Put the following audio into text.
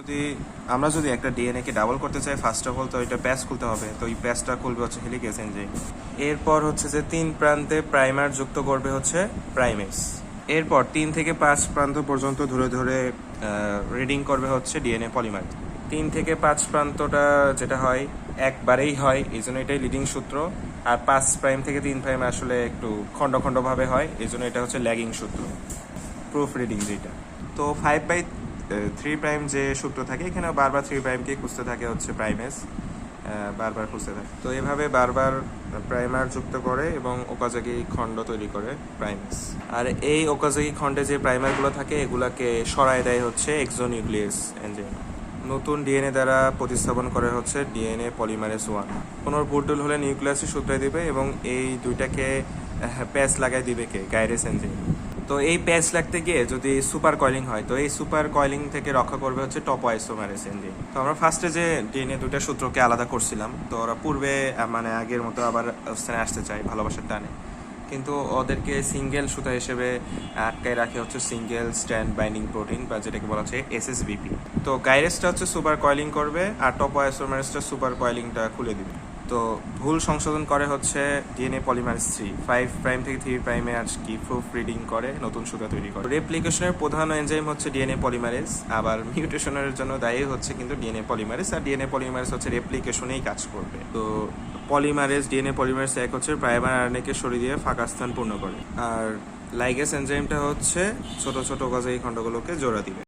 যদি আমরা যদি একটা ডিএনএ কে ডাবল করতে চাই ফার্স্ট অফ অল তো এটা প্যাচ খুলতে হবে। তো এই প্যাচটা খুলবে হচ্ছে হেলিকেস এনজাইম। এরপর হচ্ছে যে তিন প্রান্তে প্রাইমার যুক্ত করবে হচ্ছে প্রাইমেস এরপর তিন থেকে পাঁচ প্রান্ত পর্যন্ত ধরে ধরে রিডিং করবে হচ্ছে ডিএনএ পলিমার তিন থেকে পাঁচ প্রান্তটা যেটা হয়, একবারেই হয়, এই জন্য এটাই লিডিং সূত্র। আর পাঁচ প্রাইম থেকে তিন প্রাইম আসলে একটু খণ্ড খণ্ডভাবে হয়, এই জন্য এটা হচ্ছে ল্যাগিং সূত্র। প্রুফ রিডিং যেটা। তো ফাইভ বাই থ্রি প্রাইম যে সূত্র থাকে এখানে বারবার থ্রি প্রাইমকে খুঁজতে থাকে হচ্ছে প্রাইমেস বারবার খুঁজতে থাকে। তো এভাবে বারবার প্রাইমার যুক্ত করে এবং ওকাজাকি খণ্ড তৈরি করে প্রাইমেস আর এই ওকাজাকি খণ্ডে যে প্রাইমারগুলো থাকে, এগুলাকে সরায় দেয় হচ্ছে এক্সোনিউক্লিয়াস এনজাইম নতুন ডিএনএ দ্বারা প্রতিস্থাপন করে হচ্ছে ডিএনএ পলিমারেস ওয়ান কোনো ভুলটুল হলে নিউক্লিয়াসই সূত্রে দিবে এবং এই দুইটাকে প্যাচ লাগাই দিবে কে? গাইরেস এনজাইম তো এই প্যাচ লাগতে গিয়ে যদি সুপার কয়েলিং হয়, তো এই সুপার কয়েলিং থেকে রক্ষা করবে হচ্ছে টপ আইসোমারেস এনজাইম তো আমরা ফার্স্টে যে ডিএনএ দুইটা সূত্রকে আলাদা করছিলাম, তো ওরা পূর্বে মানে আগের মতো আবার অবস্থানে আসতে চায় ভালোবাসার টানে। কিন্তু ওদেরকে সিঙ্গেল সুতা হিসেবে আটকায় রাখে হচ্ছে সিঙ্গেল স্ট্যান্ড বাইন্ডিং প্রোটিন বা যেটাকে বলা হচ্ছে এসএসবিপি তো গাইরেসটা হচ্ছে সুপার কয়েলিং করবে আর টপ আইসোমারেসটা সুপার কয়েলিংটা খুলে দিবে। তো ভুল সংশোধন করে হচ্ছে DNA polymerase three five prime থেকে থ্রি প্রাইমে আর কি প্রুফ রিডিং করে, নতুন সুতা তৈরি করে। রেপ্লিকেশনের প্রধান এনজাইম হচ্ছে ডিএনএ পলিমারেজ আবার মিউটেশনের জন্য দায়ী হচ্ছে কিন্তু ডিএনএ পলিমারেজ আর ডিএনএ পলিমারেজ হচ্ছে রেপ্লিকেশনেই কাজ করবে। তো পলিমারেজ ডিএনএ পলিমারেজ এক হচ্ছে প্রাইমার আরএনএকে সরিয়ে দিয়ে ফাঁকা স্থান পূর্ণ করে। আর লাইগেস এনজাইমটা হচ্ছে ছোট ছোট গজাই খণ্ডগুলোকে জোড়া দিবে।